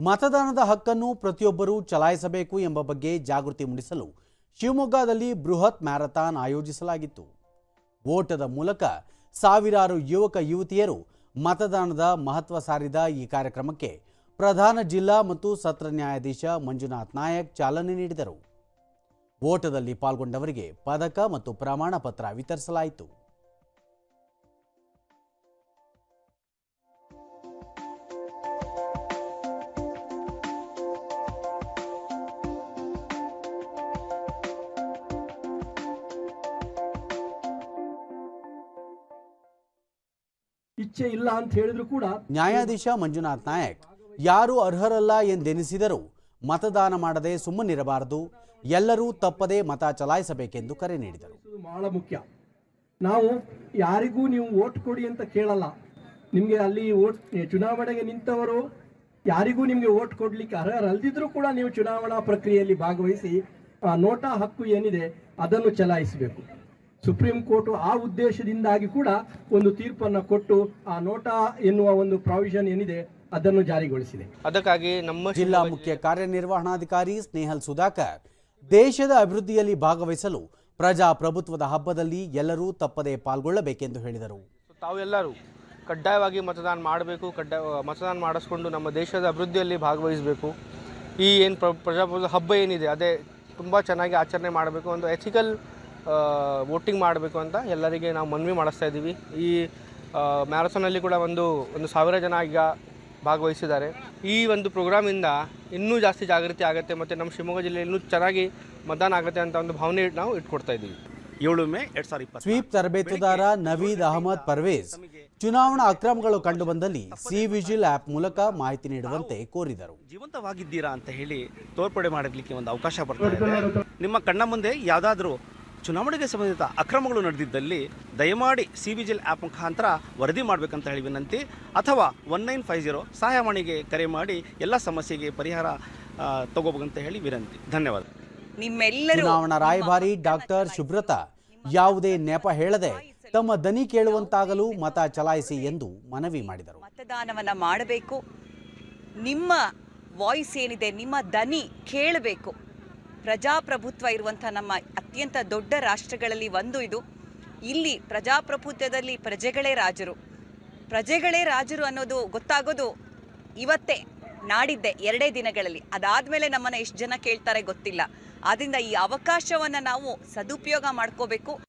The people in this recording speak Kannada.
ಮತದಾನದ ಹಕ್ಕನ್ನು ಪ್ರತಿಯೊಬ್ಬರೂ ಚಲಾಯಿಸಬೇಕು ಎಂಬ ಬಗ್ಗೆ ಜಾಗೃತಿ ಮೂಡಿಸಲು ಶಿವಮೊಗ್ಗದಲ್ಲಿ ಬೃಹತ್ ಮ್ಯಾರಥಾನ್ ಆಯೋಜಿಸಲಾಗಿತ್ತು. ಓಟದ ಮೂಲಕ ಸಾವಿರಾರು ಯುವಕ ಯುವತಿಯರು ಮತದಾನದ ಮಹತ್ವ ಸಾರಿದ ಈ ಕಾರ್ಯಕ್ರಮಕ್ಕೆ ಪ್ರಧಾನ ಜಿಲ್ಲಾ ಮತ್ತು ಸತ್ರ ನ್ಯಾಯಾಧೀಶ ಮಂಜುನಾಥ್ ನಾಯಕ್ ಚಾಲನೆ ನೀಡಿದರು. ಓಟದಲ್ಲಿ ಪಾಲ್ಗೊಂಡವರಿಗೆ ಪದಕ ಮತ್ತು ಪ್ರಮಾಣ ಪತ್ರ ವಿತರಿಸಲಾಯಿತು. ಇಚ್ಛೆ ಇಲ್ಲ ಅಂತ ಹೇಳಿದ್ರು ಕೂಡ ನ್ಯಾಯಾಧೀಶ ಮಂಜುನಾಥ್ ನಾಯಕ್ ಯಾರು ಅರ್ಹರಲ್ಲ ಎಂದೆನಿಸಿದರೂ ಮತದಾನ ಮಾಡದೆ ಸುಮ್ಮನಿರಬಾರದು ಎಲ್ಲರೂ ತಪ್ಪದೇ ಮತ ಚಲಾಯಿಸಬೇಕೆಂದು ಕರೆ ನೀಡಿದರು. ಬಹಳ ಮುಖ್ಯ. ನಾವು ಯಾರಿಗೂ ನೀವು ಓಟ್ ಕೊಡಿ ಅಂತ ಕೇಳಲ್ಲ. ನಿಮಗೆ ಅಲ್ಲಿ ಓಟ್ ಚುನಾವಣೆಗೆ ನಿಂತವರು ಯಾರಿಗೂ ನಿಮಗೆ ಓಟ್ ಕೊಡ್ಲಿಕ್ಕೆ ಅರ್ಹರಲ್ದಿದ್ರು ಕೂಡ ನೀವು ಚುನಾವಣಾ ಪ್ರಕ್ರಿಯೆಯಲ್ಲಿ ಭಾಗವಹಿಸಿ ಆ ನೋಟಾ ಹಕ್ಕು ಏನಿದೆ ಅದನ್ನು ಚಲಾಯಿಸಬೇಕು. ಸುಪ್ರೀಂ ಕೋರ್ಟ್ ಆ ಉದ್ದೇಶದಿಂದಾಗಿ ಕೂಡ ಒಂದು ತೀರ್ಪನ್ನು ಕೊಟ್ಟು ಆ ನೋಟಾ ಎನ್ನುವ ಒಂದು ಪ್ರಾವಿಷನ್ ಏನಿದೆ ಅದನ್ನು ಜಾರಿಗೊಳಿಸಿದೆ. ಅದಕ್ಕಾಗಿ ನಮ್ಮ ಜಿಲ್ಲಾ ಮುಖ್ಯ ಕಾರ್ಯನಿರ್ವಹಣಾಧಿಕಾರಿ ಸ್ನೇಹಲ್ ಸುಧಾಕರ್ ದೇಶದ ಅಭಿವೃದ್ಧಿಯಲ್ಲಿ ಭಾಗವಹಿಸಲು ಪ್ರಜಾಪ್ರಭುತ್ವದ ಹಬ್ಬದಲ್ಲಿ ಎಲ್ಲರೂ ತಪ್ಪದೇ ಪಾಲ್ಗೊಳ್ಳಬೇಕೆಂದು ಹೇಳಿದರು. ತಾವೆಲ್ಲರೂ ಕಡ್ಡಾಯವಾಗಿ ಮತದಾನ ಮಾಡಬೇಕು ಕಡ್ಡಾಯ ಮತದಾನ ಮಾಡಿಸ್ಕೊಂಡು ನಮ್ಮ ದೇಶದ ಅಭಿವೃದ್ಧಿಯಲ್ಲಿ ಭಾಗವಹಿಸಬೇಕು. ಈ ಏನು ಪ್ರ ಪ್ರಜಾಪ್ರಭುತ್ವ ಹಬ್ಬ ಏನಿದೆ ಅದೇ ತುಂಬ ಚೆನ್ನಾಗಿ ಆಚರಣೆ ಮಾಡಬೇಕು. ಒಂದು ಎಥಿಕಲ್ ವೋಟಿಂಗ್ ಮಾಡಬೇಕು ಅಂತ ಎಲ್ಲರಿಗೆ ನಾವು ಮನವಿ ಮಾಡಿಸ್ತಾ ಇದ್ದೀವಿ. ಈ ಮ್ಯಾರಥಾನಲ್ಲಿ ಕೂಡ ಒಂದು ಒಂದು ಸಾವಿರ ಜನ ಈಗ ಭಾಗವಹಿಸಿದ್ದಾರೆ. ಈ ಒಂದು ಪ್ರೋಗ್ರಾಮಿಂದ ಇನ್ನೂ ಜಾಸ್ತಿ ಜಾಗೃತಿ ಆಗುತ್ತೆ ಮತ್ತು ನಮ್ಮ ಶಿವಮೊಗ್ಗ ಜಿಲ್ಲೆ ಇನ್ನೂ ಚೆನ್ನಾಗಿ ಮತದಾನ ಆಗುತ್ತೆ ಅಂತ ಒಂದು ಭಾವನೆ ನಾವು ಇಟ್ಕೊಡ್ತಾ ಇದ್ದೀವಿ. ಏಳು ಮೇ ಎರಡ್ ಸಾವಿರದ ಇಪ್ಪತ್ತು ಸ್ವೀಪ್ ತರಬೇತುದಾರ ನವೀದ್ ಅಹಮದ್ ಪರ್ವೇಜ್ ಚುನಾವಣಾ ಅಕ್ರಮಗಳು ಕಂಡುಬಂದಲ್ಲಿ ಸಿ ವಿಜಿಲ್ ಆಪ್ ಮೂಲಕ ಮಾಹಿತಿ ನೀಡುವಂತೆ ಕೋರಿದರು. ಜೀವಂತವಾಗಿದ್ದೀರಾ ಅಂತ ಹೇಳಿ ತೋರ್ಪಡೆ ಮಾಡಲಿಕ್ಕೆ ಒಂದು ಅವಕಾಶ ಬರ್ತದೆ. ಇದೆ ನಿಮ್ಮ ಕಣ್ಣ ಮುಂದೆ ಯಾವುದಾದ್ರೂ ಚುನಾವಣೆಗೆ ಸಂಬಂಧಿತ ಅಕ್ರಮಗಳು ನಡೆದಿದ್ದಲ್ಲಿ ದಯಮಾಡಿ ಸಿ ವಿಜಿಲ್ ಆ್ಯಪ್ ಮುಖಾಂತರ ವರದಿ ಮಾಡಬೇಕಂತ ಹೇಳಿ ವಿನಂತಿ. ಅಥವಾ ಒನ್ ನೈನ್ ಫೈವ್ ಜೀರೋ ಸಹಾಯವಾಣಿಗೆ ಕರೆ ಮಾಡಿ ಎಲ್ಲ ಸಮಸ್ಯೆಗೆ ಪರಿಹಾರ ತಗೋಬೇಕಂತ ಹೇಳಿ ವಿನಂತಿ. ಧನ್ಯವಾದ. ನಿಮ್ಮೆಲ್ಲರೂ ಚುನಾವಣಾ ರಾಯಭಾರಿ ಡಾಕ್ಟರ್ ಸುಬ್ರತ ಯಾವುದೇ ನೆಪ ಹೇಳದೆ ತಮ್ಮ ದನಿ ಕೇಳುವಂತಾಗಲು ಮತ ಚಲಾಯಿಸಿ ಎಂದು ಮನವಿ ಮಾಡಿದರು. ಮತದಾನವನ್ನು ಮಾಡಬೇಕು. ನಿಮ್ಮ ವಾಯ್ಸ್ ಏನಿದೆ ನಿಮ್ಮ ದನಿ ಕೇಳಬೇಕು. ಪ್ರಜಾಪ್ರಭುತ್ವ ಇರುವಂಥ ನಮ್ಮ ಅತ್ಯಂತ ದೊಡ್ಡ ರಾಷ್ಟ್ರಗಳಲ್ಲಿ ಒಂದು ಇದು. ಇಲ್ಲಿ ಪ್ರಜಾಪ್ರಭುತ್ವದಲ್ಲಿ ಪ್ರಜೆಗಳೇ ರಾಜರು. ಪ್ರಜೆಗಳೇ ರಾಜರು ಅನ್ನೋದು ಗೊತ್ತಾಗೋದು ಇವತ್ತೇ, ನಾಡಿದ್ದೆ, ಎರಡೇ ದಿನಗಳಲ್ಲಿ. ಅದಾದಮೇಲೆ ನಮ್ಮನ್ನು ಎಷ್ಟು ಜನ ಕೇಳ್ತಾರೆ ಗೊತ್ತಿಲ್ಲ. ಆದ್ದರಿಂದ ಈ ಅವಕಾಶವನ್ನು ನಾವು ಸದುಪಯೋಗ ಮಾಡ್ಕೋಬೇಕು.